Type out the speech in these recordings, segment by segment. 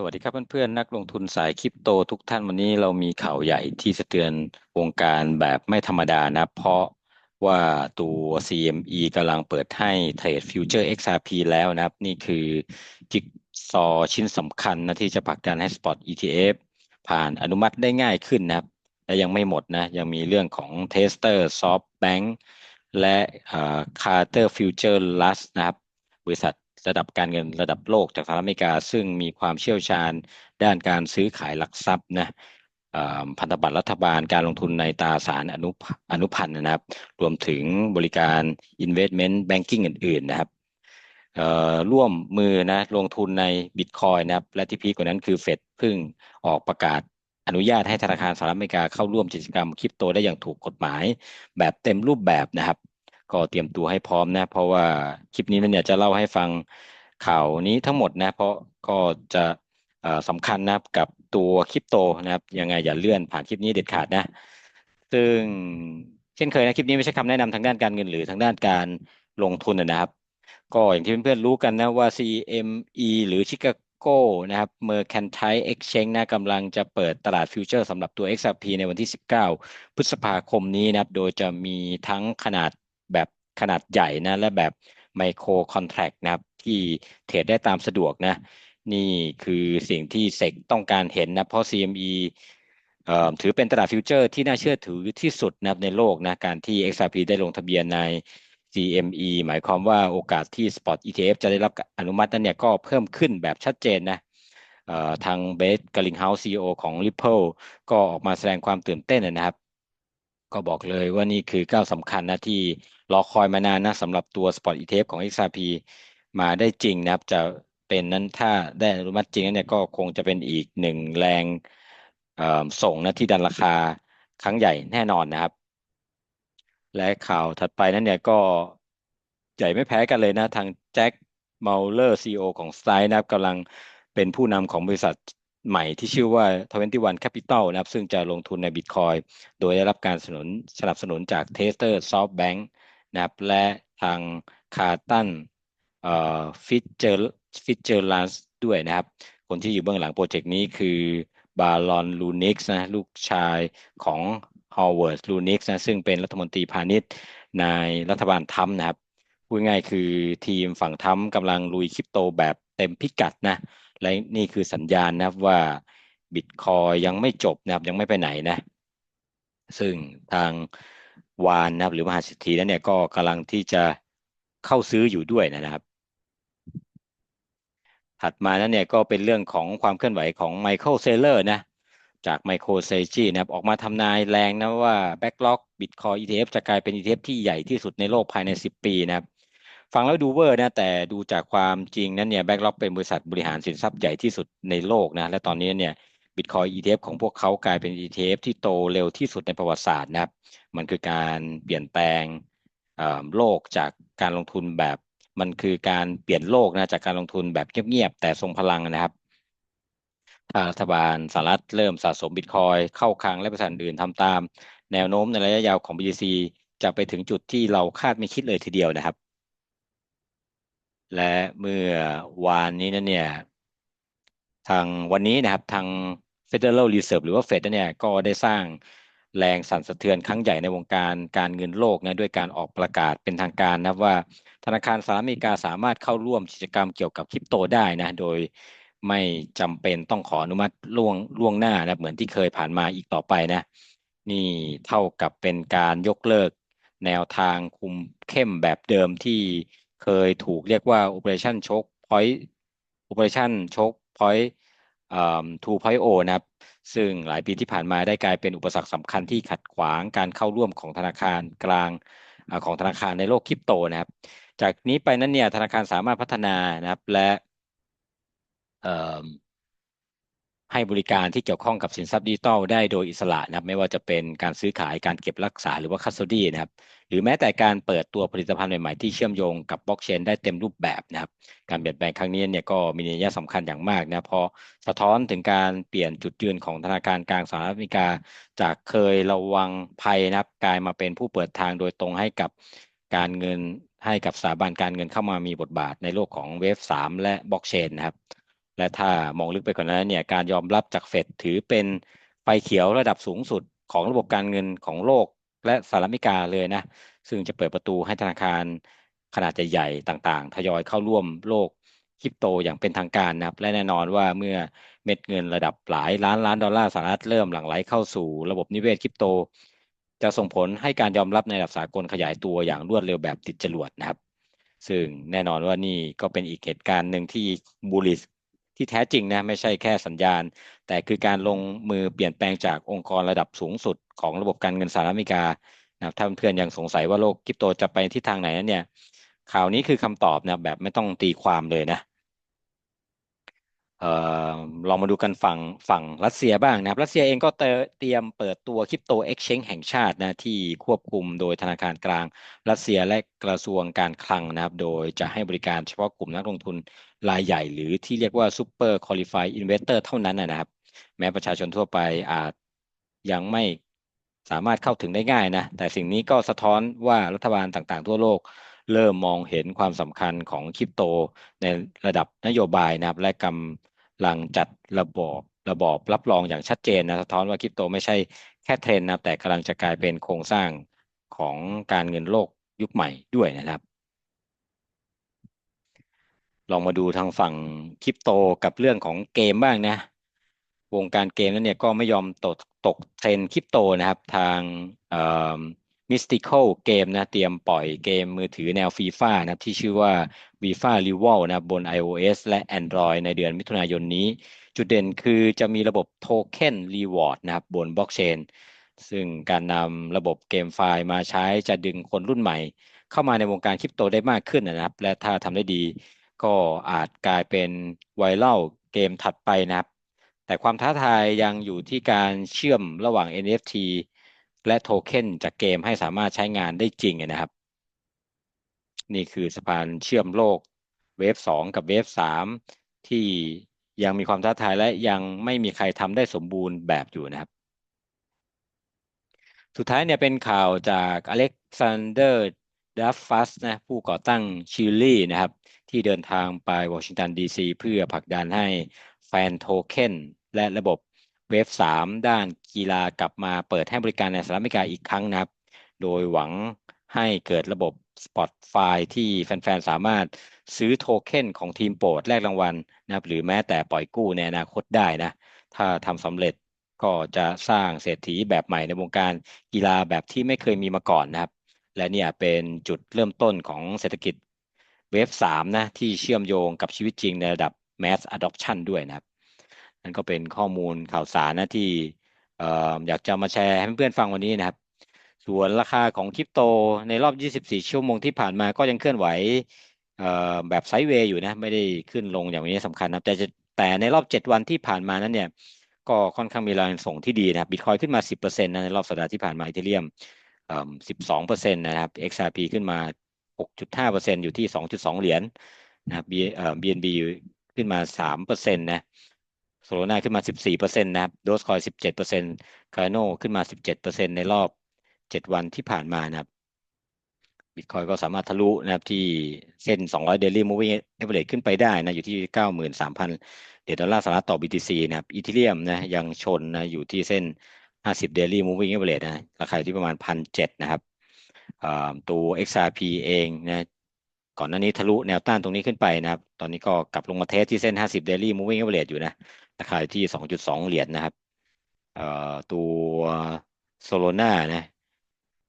สวัสดีครับเพื่อนๆนักลงทุนสายคริปโตทุกท่านวันนี้เรามีข่าวใหญ่ที่สะเทือนวงการแบบไม่ธรรมดานะ เพราะว่าตัว CME กำลังเปิดให้เทรดฟิวเจอร์ XRP แล้วนะครับ นี่คือจิ๊กซอชิ้นสำคัญนะที่จะผลักดันให้สปอต ETF ผ่านอนุมัติได้ง่ายขึ้นนะครับ และยังไม่หมดนะ ยังมีเรื่องของ Tester SoftBank และ Carter Future Last นะครับ บริษัท ระดับการเงินระดับโลกจากสหรัฐอเมริกา ซึ่งมีความเชี่ยวชาญด้านการซื้อขายหลักทรัพย์นะพันธบัตรรัฐบาลการลงทุนในตราสารอนุอนุพันธ์นะครับ รวมถึงบริการ investment banking อื่น ๆ นะครับร่วมมือนะลงทุนในบิตคอยนะครับ และที่พีกว่านั้นคือเฟดเพิ่งออกประกาศอนุญาตให้ธนาคารสหรัฐอเมริกาเข้าร่วมกิจกรรมคริปโตได้อย่างถูกกฎหมาย แบบเต็มรูปแบบนะครับ ก็เตรียมตัวให้พร้อมนะ เพราะว่าคลิปนี้เนี่ยจะเล่าให้ฟังข่าวนี้ทั้งหมดนะ เพราะก็จะสำคัญนะกับตัวคริปโตนะครับ ยังไงอย่าเลื่อนผ่านคลิปนี้เด็ดขาดนะ ซึ่งเช่นเคยนะคลิปนี้ไม่ใช่คำแนะนำทางด้านการเงินหรือทางด้านการลงทุนนะครับ ก็อย่างที่เพื่อนๆรู้กันนะว่า CME หรือชิคาโก้นะครับ Mercantile Exchange นะกำลังจะเปิดตลาดฟิวเจอร์สำหรับตัว XRP ในวันที่ 19 พฤษภาคมนี้นะครับ โดยจะมีทั้งขนาด ขนาดใหญ่นะ และแบบไมโครคอนแทคนะครับ ที่เทรดได้ตามสะดวกนะ นี่คือสิ่งที่เซกต้องการเห็นนะ เพราะ CME ถือเป็นตลาดฟิวเจอร์ที่น่าเชื่อถือที่สุดนะในโลกนะ การที่ XRP ได้ลงทะเบียนใน CME หมายความว่าโอกาสที่ Spot ETF จะได้รับอนุมัตินั้นเนี่ยก็เพิ่มขึ้นแบบชัดเจนนะทางเบสกลิงเฮาส์ซีอของ Ripple ก็ออกมาแสดงความตื่นเต้นนะครับ ก็บอกเลยว่านี่คือก้าวสำคัญนะที่รอคอยมานานนะสำหรับตัว Spot ETF ของ XRP มาได้จริงนะครับ จะเป็นนั้นถ้าได้อนุมัติจริงนั้นเนี่ยก็คงจะเป็นอีกหนึ่งแรงส่งนะที่ดันราคาครั้งใหญ่แน่นอนนะครับ และข่าวถัดไปนั้นเนี่ยก็ใหญ่ไม่แพ้กันเลยนะ ทางแจ็คเมาเลอร์ซีอของสไตน์นะครับกำลังเป็นผู้นำของบริษัท ใหม่ที่ชื่อว่า 21 Capital นะครับ ซึ่งจะลงทุนใน Bitcoin โดยได้รับการสนับสนุนสนับสนุนจาก Tester SoftBank นะครับ และทางคาร์ตันเอ่อฟิเจอร์ฟิเจอร์ลันส์ด้วยนะครับ คนที่อยู่เบื้องหลังโปรเจกต์นี้คือบาลอนลูนิกส์นะลูกชายของฮาวเวิร์ดลูนิกส์นะซึ่งเป็นรัฐมนตรีพาณิชย์ในรัฐบาลทัมนะครับพูดง่ายคือทีมฝั่งทัมกำลังลุยคริปโตแบบเต็มพิกัดนะ และนี่คือสัญญาณนะครับว่าบิตคอยยังไม่จบนะครับยังไม่ไปไหนนะ ซึ่งทางวานนะครับ หรือมหาเศรษฐีนั้นเนี่ยก็กำลังที่จะเข้าซื้ออยู่ด้วยนะครับ ถัดมานั้นเนี่ยก็เป็นเรื่องของความเคลื่อนไหวของไมเคิลเซเลอร์นะจากไมโครเซจีนะครับออกมาทำนายแรงนะว่าแบ็กล็อกบิตคอย ETF จะกลายเป็น ETF ที่ใหญ่ที่สุดในโลกภายใน 10 ปีนะครับ ฟังแล้วดูเวอร์นะแต่ดูจากความจริงนั้นเนี่ยแบ็กล็อกเป็นบริษัทบริหารสินทรัพย์ใหญ่ที่สุดในโลกนะและตอนนี้เนี่ยบิตคอย ETF ของพวกเขากลายเป็น ETF ที่โตเร็วที่สุดในประวัติศาสตร์นะครับ มันคือการเปลี่ยนแปลงโลกจากการลงทุนแบบ มันคือการเปลี่ยนโลกนะจากการลงทุนแบบเงียบๆแต่ทรงพลังนะครับถ้ารัฐบาลสหรัฐเริ่มสะสมบิตคอยเข้าคลังและบริษัทอื่นทำตาม แนวโน้มในระยะยาวของ BTC จะไปถึงจุดที่เราคาดไม่คิดเลยทีเดียวนะครับ และเมื่อวานนี้นั่นเนี่ย ทางวันนี้นะครับทาง Federal Reserve หรือว่าเฟดเนี่ยก็ได้สร้างแรงสั่นสะเทือนครั้งใหญ่ในวงการการเงินโลกนะด้วยการออกประกาศเป็นทางการนะว่า ธนาคารสหรัฐอเมริกาสามารถเข้าร่วมกิจกรรมเกี่ยวกับคริปโตได้นะโดยไม่จำเป็นต้องขออนุมัติล่วงล่วงหน้านะเหมือนที่เคยผ่านมาอีกต่อไปนะ นี่เท่ากับเป็นการยกเลิกแนวทางคุมเข้มแบบเดิมที่ เคยถูกเรียกว่า Operation Choke Point Operation Choke Point 2.0นะครับ ซึ่งหลายปีที่ผ่านมาได้กลายเป็นอุปสรรคสำคัญที่ขัดขวางการเข้าร่วมของธนาคารกลางของธนาคารในโลกคริปโตนะครับ จากนี้ไปนั้นเนี่ยธนาคารสามารถพัฒนานะครับและ ให้บริการที่เกี่ยวข้องกับสินทรัพย์ดิจิตอลได้โดยอิสระนะครับ ไม่ว่าจะเป็นการซื้อขายการเก็บรักษาหรือว่าคัสโตดี้นะครับ หรือแม้แต่การเปิดตัวผลิตภัณฑ์ใหม่ๆที่เชื่อมโยงกับบล็อกเชนได้เต็มรูปแบบนะครับ การเปลี่ยนแปลงครั้งนี้เนี่ยก็มีนัยสำคัญอย่างมากนะเพราะสะท้อนถึงการเปลี่ยนจุดยืนของธนาคารกลางสหรัฐอเมริกา จากเคยระวังภัยนะครับกลายมาเป็นผู้เปิดทางโดยตรงให้กับการเงินให้กับสถาบันการเงินเข้ามามีบทบาทในโลกของเวฟ3และบล็อกเชนนะครับ และถ้ามองลึกไปกว่านั้นเนี่ยการยอมรับจากเฟดถือเป็นไฟเขียวระดับสูงสุดของระบบการเงินของโลกและสหรัฐอเมริกาเลยนะ ซึ่งจะเปิดประตูให้ธนาคารขนาดใหญ่ๆต่างๆ ทยอยเข้าร่วมโลกคริปโตอย่างเป็นทางการนะครับ และแน่นอนว่าเมื่อเม็ดเงินระดับหลายล้านล้านดอลลาร์สหรัฐเริ่มหลั่งไหลเข้าสู่ระบบนิเวศคริปโต จะส่งผลให้การยอมรับในระดับสากลขยายตัวอย่างรวดเร็วแบบติดจรวดนะครับ ซึ่งแน่นอนว่านี่ก็เป็นอีกเหตุการณ์หนึ่งที่บูลลิส ที่แท้จริงนะไม่ใช่แค่สัญญาณ แต่คือการลงมือเปลี่ยนแปลงจากองค์กรระดับสูงสุดของระบบการเงินสหรัฐอเมริกานะครับถ้าเพื่อนยังสงสัยว่าโลกคริปโตจะไปทิศทางไหนนั้นเนี่ยข่าวนี้คือคำตอบนะแบบไม่ต้องตีความเลยนะ ลองมาดูกันฝั่งฝั่งรัสเซียบ้างนะครับรัสเซียเองก็เตรียมเปิดตัวคริปโตเอ็กชแนนแห่งชาตินะที่ควบคุมโดยธนาคารกลางรัสเซียและกระทรวงการคลังนะครับ โดยจะให้บริการเฉพาะกลุ่มนักลงทุนรายใหญ่ หรือที่เรียกว่า Super Qualified Investor เท่านั้นนะครับ แม้ประชาชนทั่วไปอาจยังไม่สามารถเข้าถึงได้ง่ายนะแต่สิ่งนี้ก็สะท้อนว่ารัฐบาลต่างๆ ทั่วโลก เริ่มมองเห็นความสำคัญของคริปโตในระดับนโยบายนะครับและกำลังจัดระบบระบอบรับรองอย่างชัดเจนนะสะท้อนว่าคริปโตไม่ใช่แค่เทรนนะแต่กำลังจะกลายเป็นโครงสร้างของการเงินโลกยุคใหม่ด้วยนะครับ ลองมาดูทางฝั่งคริปโตกับเรื่องของเกมบ้างนะ วงการเกมนั้นเนี่ยก็ไม่ยอมตกตกเทรนคริปโตนะครับ ทาง มิสติคอลเกมนะเตรียมปล่อยเกมมือถือแนวฟีฟ่านะที่ชื่อว่า FIFA r e v o l นะบน iOS และ Android ในเดือนมิถุนายนนี้ จุดเด่นคือจะมีระบบโทเค็นรีวอร์ดนะครับบนบล็อกเชนซึ่งการนำระบบเกมไฟล์มาใช้จะดึงคนรุ่นใหม่ เข้ามาในวงการคริปโตได้มากขึ้นนะครับ และถ้าทำได้ดี ก็อาจกลายเป็นไวรัลเกมถัดไปนะครับ แต่ความท้าทายยังอยู่ที่การเชื่อมระหว่าง NFT และโทเค็นจากเกมให้สามารถใช้งานได้จริงนะครับ นี่คือสะพานเชื่อมโลกเวฟ2กับเวฟ3ที่ยังมีความท้าทายและยังไม่มีใครทำได้สมบูรณ์แบบอยู่นะครับ สุดท้ายเนี่ยเป็นข่าวจากอเล็กซานเดอร์ดัฟฟัสนะผู้ก่อตั้งชิลลี่นะครับ ที่เดินทางไปวอชิงตันดีซีเพื่อผลักดันให้แฟนโทเค็นและระบบ เวฟ3ด้านกีฬากลับมาเปิดให้บริการในสหรัฐอเมริกาอีกครั้งนะครับ โดยหวังให้เกิดระบบสปอตไฟที่แฟนๆ สามารถซื้อโทเค็นของทีมโปรดแลกรางวัลนะครับ หรือแม้แต่ปล่อยกู้ในอนาคตได้นะ ถ้าทำสำเร็จก็จะสร้างเศรษฐีแบบใหม่ในวงการกีฬาแบบที่ไม่เคยมีมาก่อนนะครับ และเนี่ยเป็นจุดเริ่มต้นของเศรษฐกิจเวฟ3นะที่เชื่อมโยงกับชีวิตจริงในระดับ mass adoption ด้วยนะครับ นั่นก็เป็นข้อมูลข่าวสารนะที่อยากจะมาแชร์ให้เพื่อนๆฟังวันนี้นะครับ ส่วนราคาของคริปโตในรอบ 24 ชั่วโมงที่ผ่านมาก็ยังเคลื่อนไหวแบบไซด์เวย์อยู่นะ ไม่ได้ขึ้นลงอย่างนี้สำคัญนะแต่แต่ในรอบ 7 วันที่ผ่านมานั้นเนี่ย ก็ค่อนข้างมีแรงส่งที่ดีนะบบิตคอยขึ้นมา 10%นะในรอบสัปดาห์ที่ผ่านมาอีเทเรียม12%นะครับ XRP ขึ้นมา 6.5%อยู่ที่ 2.2 เหรียญนะครับ BNB ขึ้นมา 3%นะ โซโลนาขึ้นมา 14%นะครับโดสคอย17%คาร์โนขึ้นมา 17%ในรอบ 7 วันที่ผ่านมานะครับบิตคอยก็สามารถทะลุนะครับที่เส้น 200 daily moving average ขึ้นไปได้นะอยู่ที่ 93,000 เหรียญดอลลาร์สหรัฐต่อ BTC นะครับอีเทเรียมนะยังชนนะอยู่ที่เส้น 50 daily moving average นะราคาที่ประมาณ 1,700 นะครับตัว XRP เองนะก่อนหน้านี้ทะลุแนวต้านตรงนี้ขึ้นไปนะครับ ตอนนี้ก็กลับลงมาเทสที่เส้น 50 daily moving average อยู่นะ ราคาที่2.2เหรียญนะครับตัวโซโลนานะ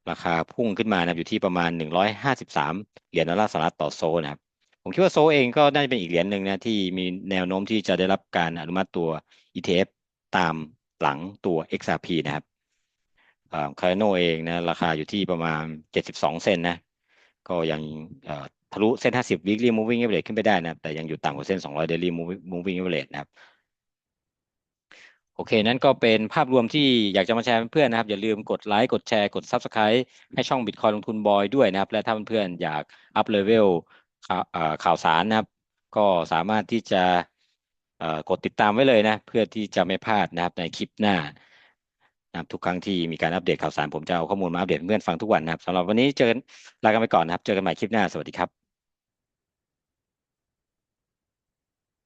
ราคาพุ่งขึ้นมานะอยู่ที่ประมาณ 153 เหรียญดอลลาร์สหรัฐต่อโซนะครับ ผมคิดว่าโซเองก็น่าจะเป็นอีกเหรียญหนึ่งนะที่มีแนวโน้มที่จะได้รับการอนุมัติตัว ETF ตามหลังตัว XRP นะครับคาร์โนเองนะราคาอยู่ที่ประมาณ 72 เซนนะ ก็ยังทะลุเส้น 50 weekly moving average ขึ้นไปได้นะ แต่ยังอยู่ต่ำกว่าเส้น 200 daily moving average นะครับ โอเค นั่นก็เป็นภาพรวมที่อยากจะมาแชร์เพื่อนนะครับ อย่าลืมกดไลค์กดแชร์กด Subscribe ให้ช่อง Bitcoin ลงทุนบอยด้วยนะครับ และถ้าเพื่อนๆอยากอัพเลเวลข่าวสารนะครับ ก็สามารถที่จะกดติดตามไว้เลยนะ เพื่อที่จะไม่พลาดนะครับในคลิปหน้านะทุกครั้งที่มีการอัปเดตข่าวสารผมจะเอาข้อมูลมาอัปเดตเพื่อนฟังทุกวันนะครับสำหรับวันนี้เจอกันลากันไปก่อนนะครับ เจอกันใหม่คลิปหน้าสวัสดีครับ